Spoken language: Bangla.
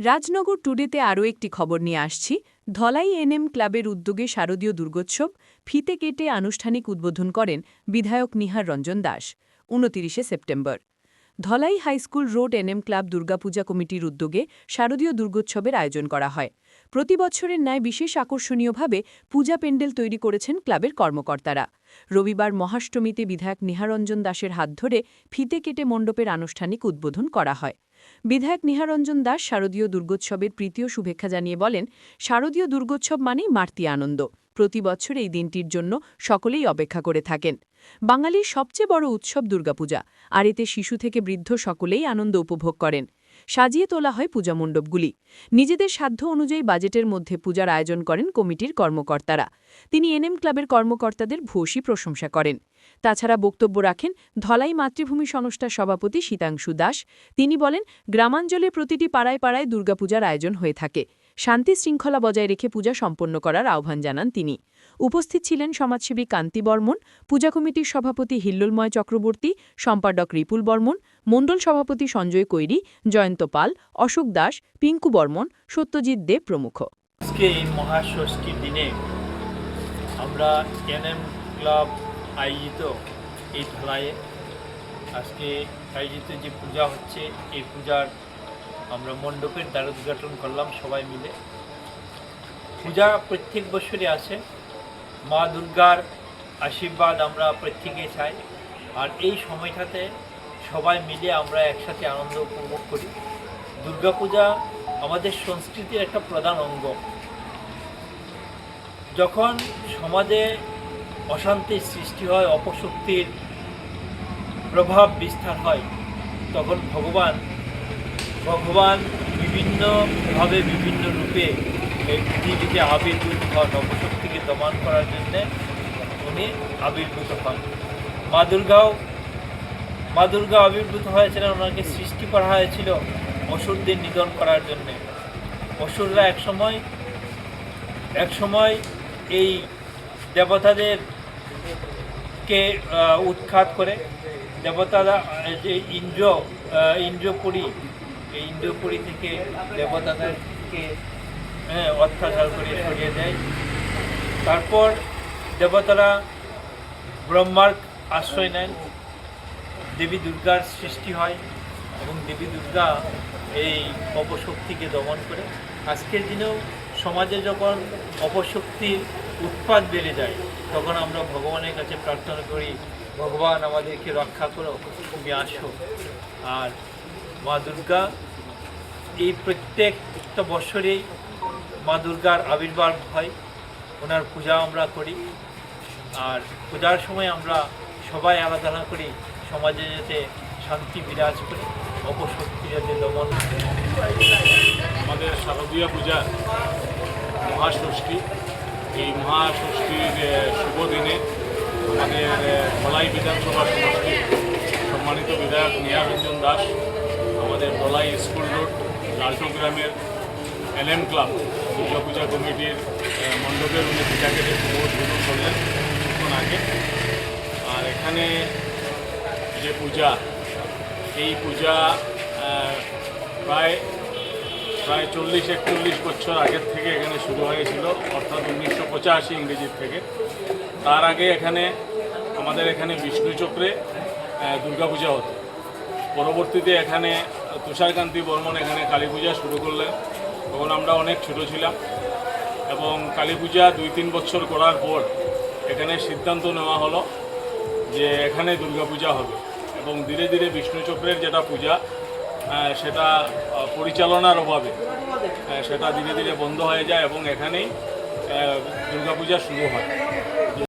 রাজনগর টুডেতে আরও একটি খবর নিয়ে আসছি। ধলাই এনএম ক্লাবের উদ্যোগে শারদীয় দুর্গোৎসব, ফিতে কেটে আনুষ্ঠানিক উদ্বোধন করেন বিধায়ক Nihar Ranjan Das, উনতিরিশে September. Dhalai high school road NM club Durga Puja কমিটির উদ্যোগে শারদীয় দুর্গোৎসবের আয়োজন করা হয়। প্রতি বছরের ন্যায় বিশেষ আকর্ষণীয়ভাবে পূজা প্যান্ডেল তৈরি করেছেন ক্লাবের কর্মকর্তারা। রবিবার মহাষ্টমীতে বিধায়ক নিহারঞ্জন দাসের হাত ধরে ফিতে কেটে মণ্ডপের আনুষ্ঠানিক উদ্বোধন করা হয়। বিধায়ক নিহারঞ্জন দাস শারদীয় দুর্গোৎসবের প্রীতীয় শুভেচ্ছা জানিয়ে বলেন, শারদীয় দুর্গোৎসব মানেই মার্তি আনন্দ। প্রতি বছর এই দিনটির জন্য সকলেই অপেক্ষা করে থাকেন। বাঙালির সবচেয়ে বড় উৎসব দুর্গাপূজা, আর এতে শিশু থেকে বৃদ্ধ সকলেই আনন্দ উপভোগ করেন। সাজিয়ে তোলা হয় পূজা মণ্ডপগুলি। নিজেদের সাধ্য অনুযায়ী বাজেটের মধ্যে পূজার আয়োজন করেন কমিটির কর্মকর্তারা। তিনি এনএম ক্লাবের কর্মকর্তাদের ভূয়সী প্রশংসা করেন। তাছাড়া বক্তব্য রাখেন ধলাই মাতৃভূমি সংস্থার সভাপতি শীতাংশু দাস। তিনি বলেন, গ্রামাঞ্চলে প্রতিটি পাড়ায় পাড়ায় দুর্গাপূজার আয়োজন হয়ে থাকে। শান্তি শৃঙ্খলা বজায় রেখে পূজা সম্পন্ন করার আহ্বান জানান তিনি। উপস্থিত ছিলেন সমাজসেবী কান্তি বর্মন, পূজা কমিটির সভাপতি হিল্লুলময় চক্রবর্তী, সম্পাদক রিপুল বর্মন, মণ্ডল সভাপতি সঞ্জয় কৈরি, জয়ন্ত পাল, অশোক দাস, পিঙ্কু বর্মন, সত্যজিৎ দেব প্রমুখ। আজকে এই মহাষষ্ঠীর দিনে আমরা এনএম ক্লাব আয়োজিত এই ধলাইয়ে আজকে আয়োজিত যে পূজা হচ্ছে, এই পূজার আমরা মণ্ডপের দ্বার উদ্ঘাটন করলাম সবাই মিলে। পূজা প্রত্যেক বছরই আছে মা দুর্গার আশীর্বাদ আমরা প্রত্যেকেই চাই। আর এই সময়টাতে সবাই মিলে আমরা একসাথে আনন্দ উপভোগ করি। দুর্গাপূজা আমাদের সংস্কৃতির একটা প্রধান অঙ্গ। যখন সমাজে অশান্তির সৃষ্টি হয়, অপশক্তির প্রভাব বিস্তার হয়, তখন ভগবান ভগবান বিভিন্নভাবে বিভিন্ন রূপে এই পৃথিবীতে আবির্ভূত হন, অপশক্তিকে দমন করার জন্যে উনি আবির্ভূত হন। মা দুর্গাও, মা দুর্গা আবির্ভূত হয়েছিলেন, ওনাকে সৃষ্টি করা হয়েছিল অসুরদের নিধন করার জন্যে। অসুররা একসময় একসময় এই দেবতাদের কে উৎখাত করে। দেবতারা যে ইন্দ্র ইন্দ্রপুরী, এই ইন্দ্রপুরী থেকে দেবতাদেরকে হ্যাঁ অত্যাচার করে সরিয়ে দেয়। তারপর দেবতারা ব্রহ্মার আশ্রয় নেন। দেবী দুর্গার সৃষ্টি হয় এবং দেবী দুর্গা এই অপশক্তিকে দমন করে। আজকের দিনেও সমাজে যখন অপশক্তির উৎপাদ বেড়ে যায় তখন আমরা ভগবানের কাছে প্রার্থনা করি, ভগবান, আমাদেরকে রক্ষা করো, তুমি আসো। আর মা দুর্গা এই প্রত্যেকটা বছরেই মা দুর্গার আবির্ভাব হয়। ওনার পূজা আমরা করি। আর পূজার সময় আমরা সবাই আরাধনা করি, সমাজে যাতে শান্তি বিরাজ করে, অপশক্তি যাতে দমন আমাদের শারদীয় পূজার মহাষষ্ঠী এই মহাষষ্ঠীর শুভ দিনে আমাদের ধলাই বিধানসভা সমষ্টির সম্মানিত বিধায়ক নিয়ারঞ্জন দাস, আমাদের ধলাই স্কুল রোড লালটু গ্রামের এলএম ক্লাব, দুর্গাপূজা কমিটির মণ্ডপের উনি পূজাকে শুভ উদ্বোধন করলেন কিছুক্ষণ আগে। আর এখানে যে পূজা, এই পূজা প্রায় প্রায় চল্লিশ একচল্লিশ বছর আগের থেকে এখানে শুরু হয়েছিল অর্থাৎ উনিশশো পঁচাশি ইংরেজির থেকে। তার আগে এখানে আমাদের এখানে বিষ্ণু চক্রে আহ, দুর্গাপূজা হতো। পরবর্তীতে এখানে তুষারকান্তি বর্মন এখানে কালী পূজা শুরু করলেন। তখন আমরা অনেক ছোট ছিলাম এবং কালী পূজা দুই তিন বছর করার পর এখানে সিদ্ধান্ত নেওয়া হলো যে এখানে দুর্গাপূজা হবে এবং ধীরে ধীরে বিষ্ণু চক্রের যেটা পূজা সেটা আহ, পরিচালনার অভাবে আহ, সেটা ধীরে ধীরে বন্ধ হয়ে যায় এবং এখানেই দুর্গাপূজা শুরু হয়।